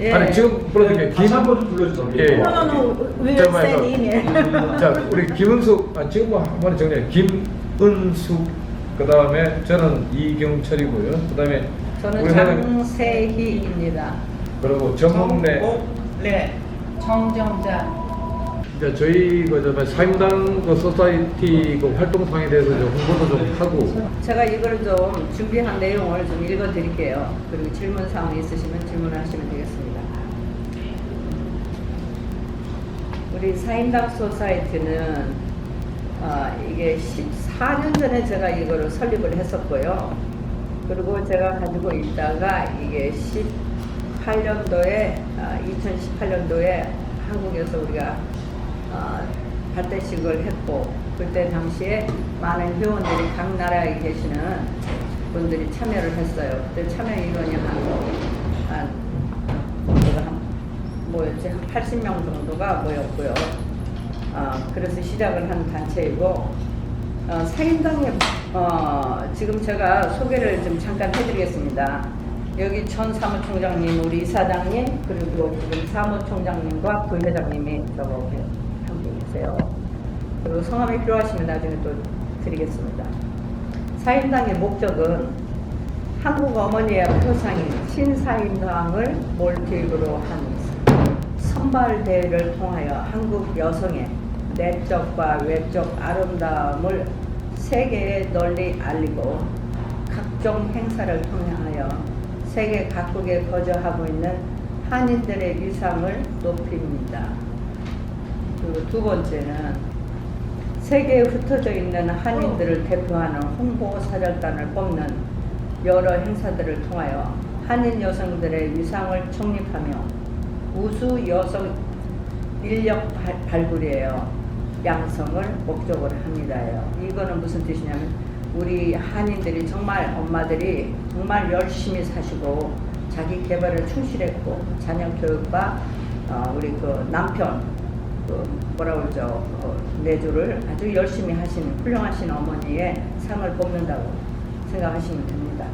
예. 아니 지금 불러드릴게요. 다시 한번 좀 불러주세요. 예, 예. No, no, no. We will 잠깐만요. send email. 자, 우리 김은숙, 아, 지금 뭐한 번에 정리해. 김은숙, 그 다음에 저는 이경철이고요. 그 다음에 저는 장세희입니다. 그리고 정홍래. 네. 정정자. 이제 저희 그 저기 사임당 그 소사이티 그 활동상에 대해서 좀 홍보도 좀 하고 제가 이걸 좀 준비한 내용을 좀 읽어드릴게요. 그리고 질문 사항이 있으시면 질문하시면 되겠습니다. 우리 사임당 소사이티는 어, 이게 14년 전에 제가 이거를 설립을 했었고요. 그리고 제가 가지고 있다가 이게 18년도에 2018년도에 한국에서 우리가 어, 발대식을 했고 그때 당시에 많은 회원들이 각 나라에 계시는 분들이 참여를 했어요. 그때 참여 인원이 한, 한, 제가 한 뭐였지? 한 80명 정도가 모였고요. 어, 그래서 시작을 한 단체이고 어, 사인당에 어, 지금 제가 소개를 좀 잠깐 해드리겠습니다. 여기 전 사무총장님, 우리 이사장님, 그리고 지금 사무총장님과 부회장님이 저거 함께 계세요. 그리고 성함이 필요하시면 나중에 또 드리겠습니다. 사임당의 목적은 한국 어머니의 표상인 신사임당을 몰티브로 한 선발 대회를 통하여 한국 여성의 내적과 외적 아름다움을 세계에 널리 알리고 각종 행사를 통하여 세계 각국에 거주하고 있는 한인들의 위상을 높입니다. 그리고 두 번째는 세계에 흩어져 있는 한인들을 대표하는 홍보 사절단을 뽑는 여러 행사들을 통하여 한인 여성들의 위상을 정립하며 우수 여성 인력 발- 발굴이에요. 양성을 목적으로 합니다요. 이거는 무슨 뜻이냐면 우리 한인들이 정말 엄마들이 정말 열심히 사시고 자기 개발을 충실했고 자녀 교육과 어, 우리 그 남편 그 뭐라 그러죠 어, 내조를 아주 열심히 하신 훌륭하신 어머니의 상을 뽑는다고 생각하시면 됩니다.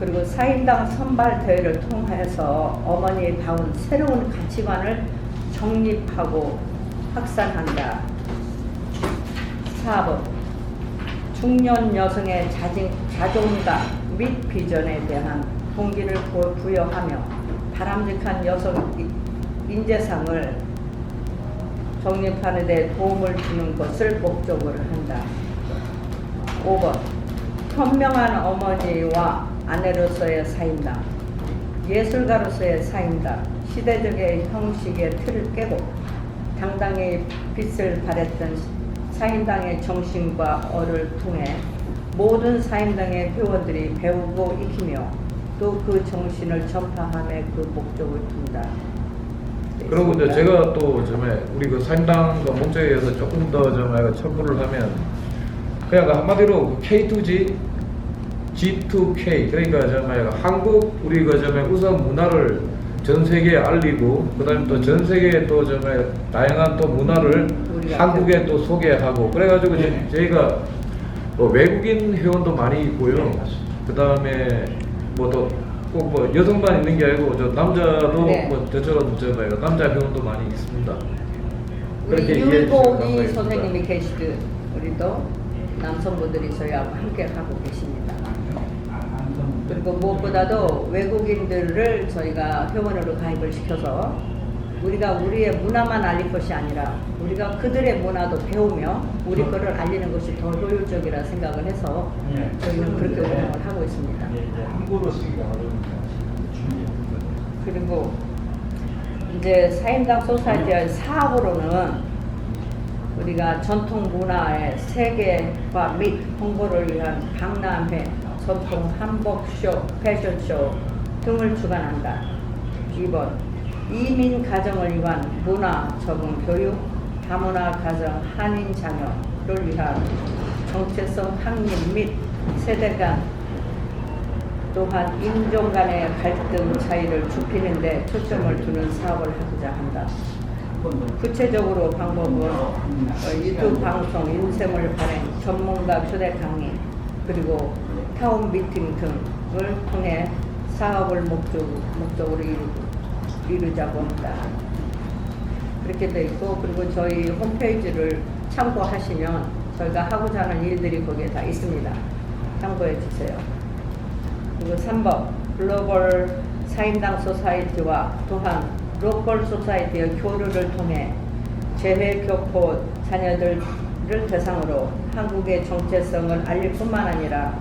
그리고 사인당 선발 대회를 통해서 어머니의 다운 새로운 가치관을 정립하고 확산한다. 4번 중년 여성의 자진, 자존감 및 비전에 대한 동기를 부- 부여하며 바람직한 여성 이- 인재상을 정립하는 데 도움을 주는 것을 목적으로 한다. 5번 현명한 어머니와 아내로서의 사임당 예술가로서의 사임당 시대적의 형식의 틀을 깨고 당당히 빛을 발했던 사임당의 정신과 어를 통해 모든 사임당의 회원들이 배우고 익히며 또 그 정신을 전파함에 그 목적을 둔다. 그리고 이제 제가 또 점에 우리 그그 목적에 의해서 조금 더 점에 첨부를 하면 그냥 그 한마디로 그 K2G, G2K 그러니까 점에 한국 우리 그 점에 우선 문화를 전 세계에 알리고 그다음에 또 전 세계에 또 점에 다양한 또 문화를 한국에 또 소개하고 그래가지고 이제 네. 저희가 뭐 외국인 회원도 많이 있고요. 네. 그다음에 뭐또 꼭뭐 여성만 있는 게 아니고 저 남자도 네. 뭐 저처럼 저 뭐야 남자 회원도 많이 있습니다. 우리 그렇게 이해해 주시면 율곡이 감사하겠습니다. 선생님이 계시듯 우리도 남성분들이 저희하고 함께 하고 계십니다. 그리고 무엇보다도 외국인들을 저희가 회원으로 가입을 시켜서 우리가 우리의 문화만 알릴 것이 아니라 우리가 그들의 문화도 배우며 우리 거를 알리는 것이 더 효율적이라 생각을 해서 예. 저희는 그렇게 운영을 하고 있습니다. 예, 이제 한국어로 쓰기가 준비했거든요. 그리고 이제 사임당 소사이티의 사업으로는 우리가 전통 문화의 세계화 및 홍보를 위한 박람회, 전통 한복쇼, 패션쇼 등을 주관한다. 2번 이민 가정을 위한 문화 적응 교육, 다문화 가정 한인 자녀를 위한 정체성 확립 및 세대 간 또한 인종 간의 갈등 차이를 좁히는 데 초점을 두는 사업을 하고자 한다. 구체적으로 방법은 어, 유튜브 방송, 인쇄물 발행, 전문가 초대 강의, 그리고 타운 미팅 등을 통해 사업을 목적, 목적으로 이루고 이루 자고 합니다. 그렇게 돼 있고 그리고 저희 홈페이지를 참고하시면 저희가 하고자 하는 일들이 거기에 다 있습니다. 참고해 주세요. 그리고 3번 글로벌 사인당 소사이티와 또한 로컬 소사이티의 교류를 통해 재해 교포 자녀들을 대상으로 한국의 정체성을 알릴 뿐만 아니라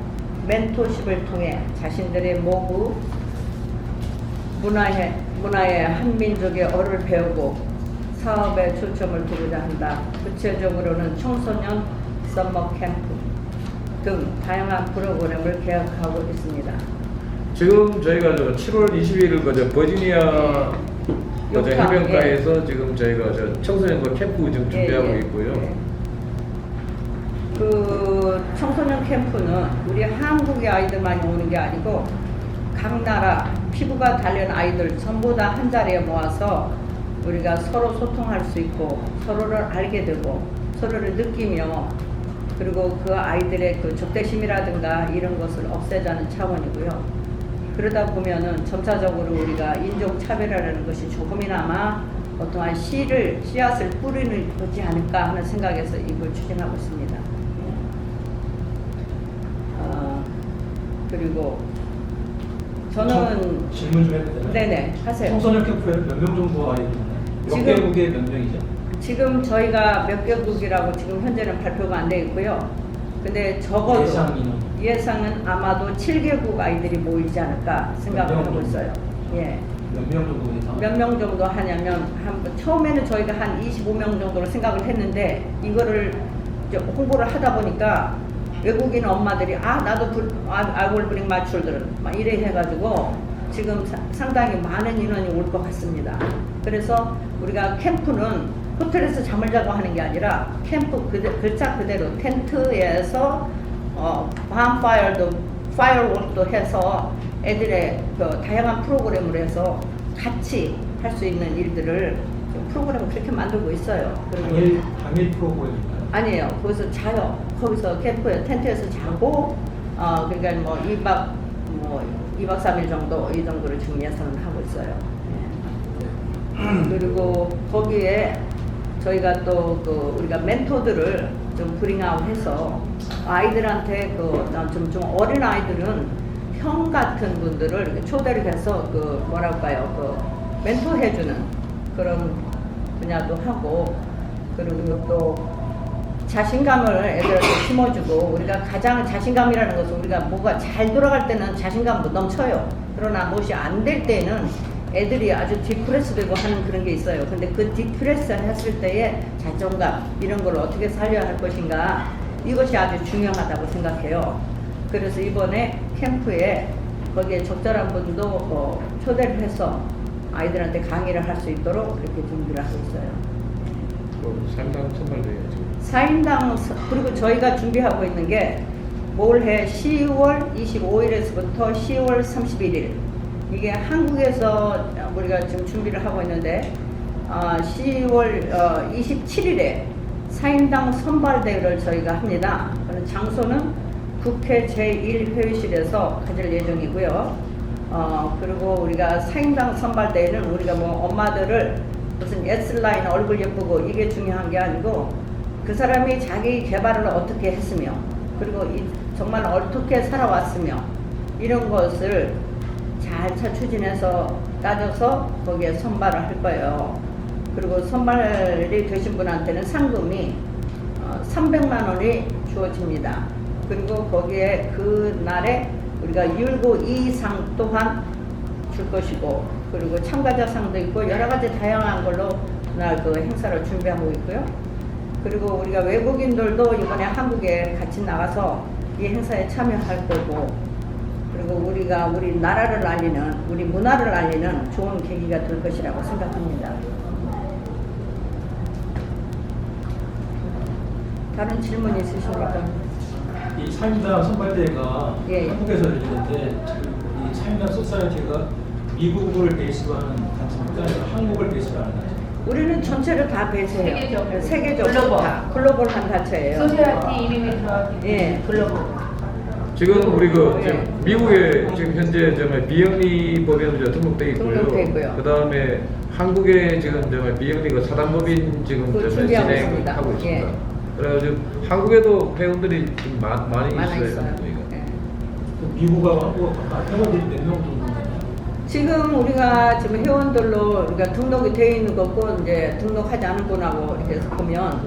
멘토십을 통해 자신들의 모부 문화의, 문화의 한민족의 어를 배우고 사업에 초점을 두고자 한다. 구체적으로는 청소년 썸머 캠프 등 다양한 프로그램을 계획하고 있습니다. 지금 저희가 저 7월 21일 그저 버지니아 그저 욕탕, 해변가에서 지금 저희가 저 청소년과 캠프 지금 준비하고 예, 예, 있고요. 예. 그 청소년 캠프는 우리 한국의 아이들만이 오는 게 아니고 각 나라 피부가 다른 아이들 전부 다 한 자리에 모아서 우리가 서로 소통할 수 있고 서로를 알게 되고 서로를 느끼며 그리고 그 아이들의 그 적대심이라든가 이런 것을 없애자는 차원이고요. 그러다 보면은 점차적으로 우리가 인종 차별이라는 것이 조금이나마 어떠한 씨를 씨앗을 뿌리는 거지 않을까 하는 생각에서 이걸 추진하고 있습니다. 어, 그리고 저는 질문 좀 해도 되나요? 네네 하세요. 청소년 캠프에 몇 명 정도 아이들? 몇 지금- 개국에 몇 명이죠? 지금 저희가 몇 개국이라고 지금 현재는 발표가 안 돼 있고요. 근데 적어도 예상 인원. 예상은 아마도 7개국 아이들이 모이지 않을까 생각을 몇명 하고 정도? 있어요. 예. 몇명 정도 예상? 몇 명 정도 하냐면 한, 처음에는 저희가 한 25명 정도로 생각을 했는데 이거를 이제 홍보를 하다 보니까 외국인 엄마들이 아 나도 불, 아, bring my children 막 이래 해가지고 지금 사- 상당히 많은 인원이 올 것 같습니다. 그래서 우리가 캠프는 호텔에서 잠을 자고 하는 게 아니라 캠프 그대, 글자 그대로 텐트에서 어, 밤파이어도 파이어웍도 해서 애들의 그 다양한 프로그램을 해서 같이 할 수 있는 일들을 프로그램을 그렇게 만들고 있어요. 당일 당일 프로그램인가요? 아니에요. 거기서 자요. 거기서 캠프에 텐트에서 자고 어 그러니까 뭐 2박 뭐 2박 3일 정도 이 정도를 예상을 하고 있어요. 예. 그리고 거기에 저희가 또 그 우리가 멘토들을 좀 브링아웃해서 아이들한테 그좀 좀 어린 아이들은 형 같은 분들을 초대를 해서 그 뭐랄까요 그 멘토해주는 그런 분야도 하고 그리고 또 자신감을 애들한테 심어주고 우리가 가장 자신감이라는 것은 우리가 뭐가 잘 돌아갈 때는 자신감도 넘쳐요. 그러나 무엇이 안 될 때는 애들이 아주 디프레스 되고 하는 그런 게 있어요. 근데 그 디프레스 했을 때의 자존감 이런 걸 어떻게 살려야 할 것인가 이것이 아주 중요하다고 생각해요. 그래서 이번에 캠프에 거기에 적절한 분도 어, 초대를 해서 아이들한테 강의를 할 수 있도록 그렇게 준비를 하고 있어요. 그 상당 선발돼요 지금. 4인당 그리고 저희가 준비하고 있는 게 올해 10월 25일에서부터 10월 31일 이게 한국에서 우리가 지금 준비를 하고 있는데 어, 10월 27일에 4인당 선발대회를 저희가 합니다. 장소는 국회 제1회의실에서 가질 예정이고요. 어, 그리고 우리가 4인당 선발대회는 우리가 뭐 엄마들을 무슨 예슬라인 얼굴 예쁘고 이게 중요한 게 아니고 그 사람이 자기 개발을 어떻게 했으며 그리고 이, 정말 어떻게 살아왔으며 이런 것을 잘 차- 추진해서 따져서 거기에 선발을 할 거예요. 그리고 선발이 되신 분한테는 상금이 어, 300만 원이 주어집니다. 그리고 거기에 그 날에 우리가 율고 이상 또한 줄 것이고 그리고 참가자 상도 있고 여러 가지 다양한 걸로 그날 그 행사를 준비하고 있고요. 그리고 우리가 외국인들도 이번에 한국에 같이 나가서 이 행사에 참여할 거고 그리고 우리가 우리 나라를 알리는 우리 문화를 알리는 좋은 계기가 될 것이라고 생각합니다. 다른 질문 있으십니까? 이 사임당 선발대회가 예, 예. 한국에서 열리는데 이 사임당 소사이티가 미국을 베이스로 하는 단체입니까? 아니면 한국을 베이스로 하는 단체? 우리는 전체를 다 배세요. 세계적으로. 세계적으로 글로벌. 다 글로벌한 단체예요. 소시아티 이름이 들어가기 예, 글로벌. 지금 우리 그 예. 지금 미국에 지금 현재 저 비영리 법인 이제 등록돼 있고요. 등록돼 있고요. 그 다음에 한국에 지금 저 비영리 그 사단법인 지금 준비하고 진행하고 있습니다. 있습니다. 예. 그래가지고 한국에도 회원들이 좀 마, 많이 많아 있어요. 있어요. 저희가. 예. 그 미국하고 한국하고 회원들이 몇명 정도? 지금 우리가 지금 회원들로 우리가 등록이 되어 있는 거고 이제 등록하지 않은 분하고 이렇게 해서 보면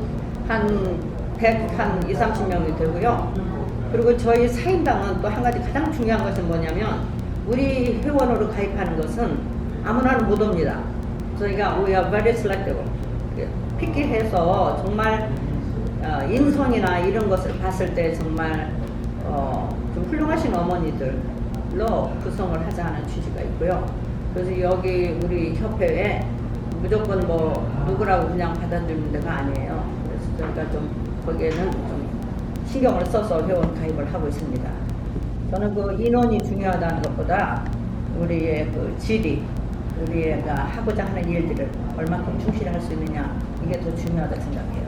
한 100, 한 2, 30명이 되고요. 그리고 저희 사인당은 또 한 가지 가장 중요한 것은 뭐냐면 우리 회원으로 가입하는 것은 아무나는 못 옵니다. 저희가 we are very selective. 픽기해서 정말 어, 인성이나 이런 것을 봤을 때 정말 어, 좀 훌륭하신 어머니들로 구성을 하자는 취지가 있고요. 그래서 여기 우리 협회에 무조건 뭐 누구라고 그냥 받아주는 데가 아니에요. 그래서 저희가 좀 거기에는 좀 신경을 써서 회원 가입을 하고 있습니다. 저는 그 인원이 중요하다는 것보다 우리의 그 질이 우리가 하고자 하는 일들을 얼마큼 충실히 할 수 있느냐 이게 더 중요하다 생각해요.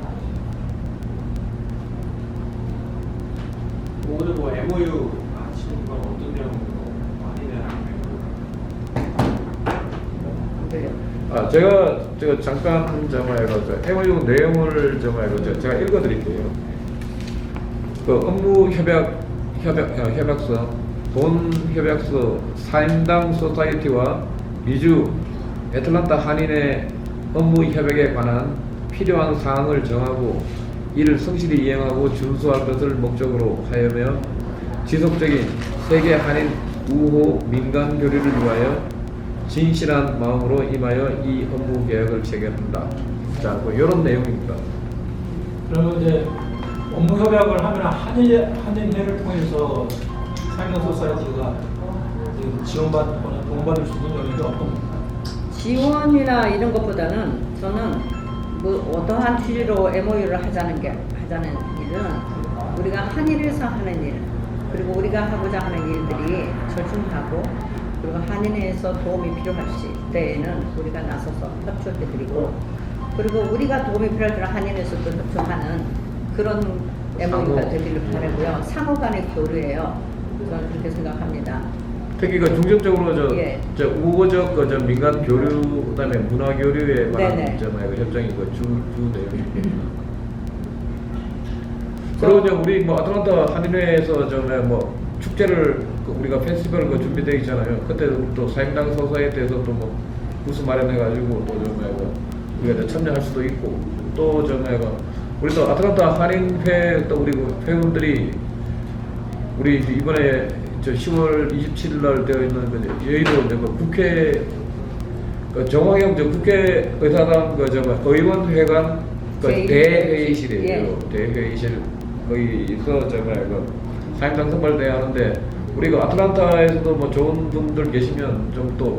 오늘 뭐 MOU 하시는 건 어떤 내용으로 많이 내는 그래요. 아 제가 제가 잠깐 정말로 저 MOU 내용을 정말로 저- 제가 읽어드릴게요. 그 업무 협약 협약 어, 협약서 본 협약서 사인당 소사이티와 미주 애틀란타 한인의 업무 협약에 관한 필요한 사항을 정하고 이를 성실히 이행하고 준수할 것을 목적으로 하여며 지속적인 세계 한인 우호 민간 교류를 위하여 진실한 마음으로 임하여 이 업무 계약을 체결한다. 자, 뭐 이런 내용입니다. 그러면 이제 업무 협약을 하면 한일 한인회를 통해서 사이먼 소사이티가 지원받거나 도움받을 수 있는 여력이 어떤 지원이나 이런 것보다는 저는 뭐 어떠한 취지로 MOU를 하자는 게 하자는 일은 우리가 한일에서 하는 일 그리고 우리가 하고자 하는 일들이 절충하고 그리고 한인에서 도움이 필요할 시- 때에는 우리가 나서서 협조해 드리고 그리고 우리가 도움이 필요할 때는 한인에서도 협조하는 그런 MOU가. 되기를 바라고요. 상호 간의 교류예요. 저는 그렇게 생각합니다. 특히 그 중점적으로 저, 예. 저 우호적 그 저 민간 교류 그다음에 문화 교류에 관한 네네. 저 뭐야, 그 협정이 그주 주 내용입니다. 그리고 이제 우리 뭐 아틀란타 한인회에서 저뭐 축제를 그 우리가 페스티벌 그 준비되어 있잖아요. 그때 또 사임당 소사이트에서 또 뭐 부스 마련해 가지고 또저 뭐야 그 우리가 이제 참여할 수도 있고 또저 뭐야 그 우리 또 아틀란타 한인회 또 우리 그 회원들이 우리 이번에 저 10월 27일 날 되어 있는 그 여의도 이제 그 국회 그 정화경 저 국회 의사당 그저 의원회관 그 제1 대회의실이에요. 예. 대회의실 거기서 정말 그 사임당 선발대회 하는데 우리 그 아틀란타에서도 뭐 좋은 분들 계시면 좀 또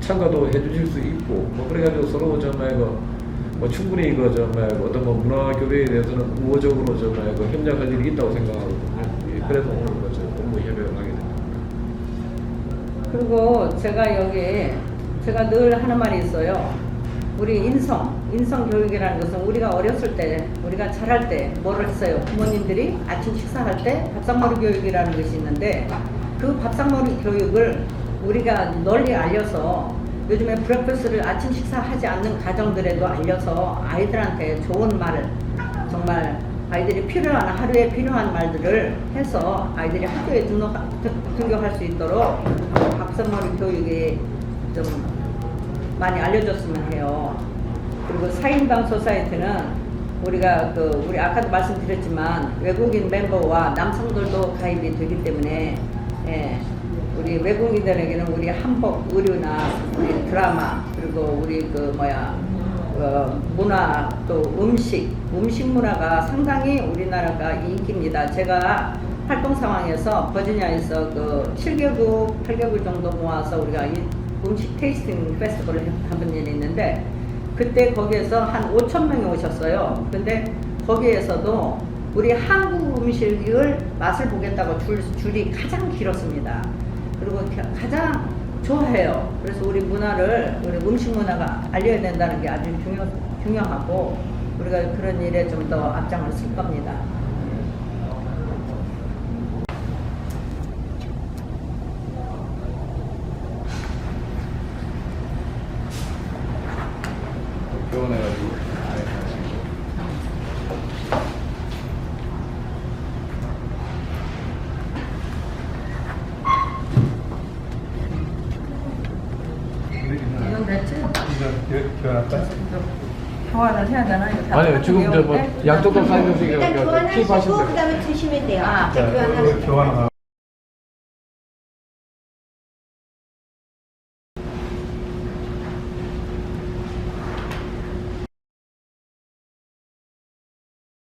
참가도 해주실 수 있고 뭐 그래가지고 서로 정말 그 뭐 충분히 그 정말 그 어떤 뭐 문화 교류에 대해서는 우호적으로 정말 그 협력할 일이 있다고 생각하거든요. 예, 그래서 오늘 그저 업무 협약을 하게 됩니다. 그리고 제가 여기 제가 늘 하는 말이 있어요. 우리 인성, 인성 교육이라는 것은 우리가 어렸을 때, 우리가 자랄 때 뭐를 했어요? 부모님들이 아침 식사할 때 밥상머리 교육이라는 것이 있는데 그 밥상머리 교육을 우리가 널리 알려서 요즘에 브렉퍼스를 아침 식사하지 않는 가정들에도 알려서 아이들한테 좋은 말을 정말 아이들이 필요한 하루에 필요한 말들을 해서 아이들이 학교에 등록 등- 등교할 수 있도록 박사머리 교육이 좀 많이 알려줬으면 해요. 그리고 사인방 소사이트는 우리가 그 우리 아까도 말씀드렸지만 외국인 멤버와 남성들도 가입이 되기 때문에 예, 우리 외국인들에게는 우리 한복 의류나 우리 드라마 그리고 우리 그 뭐야 어, 문화 또 음식 음식 문화가 상당히 우리나라가 인기입니다. 제가 활동 상황에서 버지니아에서 그 7개국 8개국 정도 모아서 우리가 이 음식 테이스팅 페스티벌을 한번 일이 있는데 그때 거기에서 한 5천 명이 오셨어요. 근데 거기에서도 우리 한국 음식을 맛을 보겠다고 줄, 줄이 가장 길었습니다. 그리고 가- 가장 좋아해요. 그래서 우리 문화를 우리 음식 문화가 알려야 된다는 게 아주 중요 중요하고 우리가 그런 일에 좀 더 앞장을 쓸 겁니다. 교환할까요? 교환을 해야 되나? 이거 다 아니요 지금 저뭐? 양쪽 다 사인하시기 일단 교환하시고. 그다음에 주시면 돼요. 아, 자, 교환하시고. 교환하나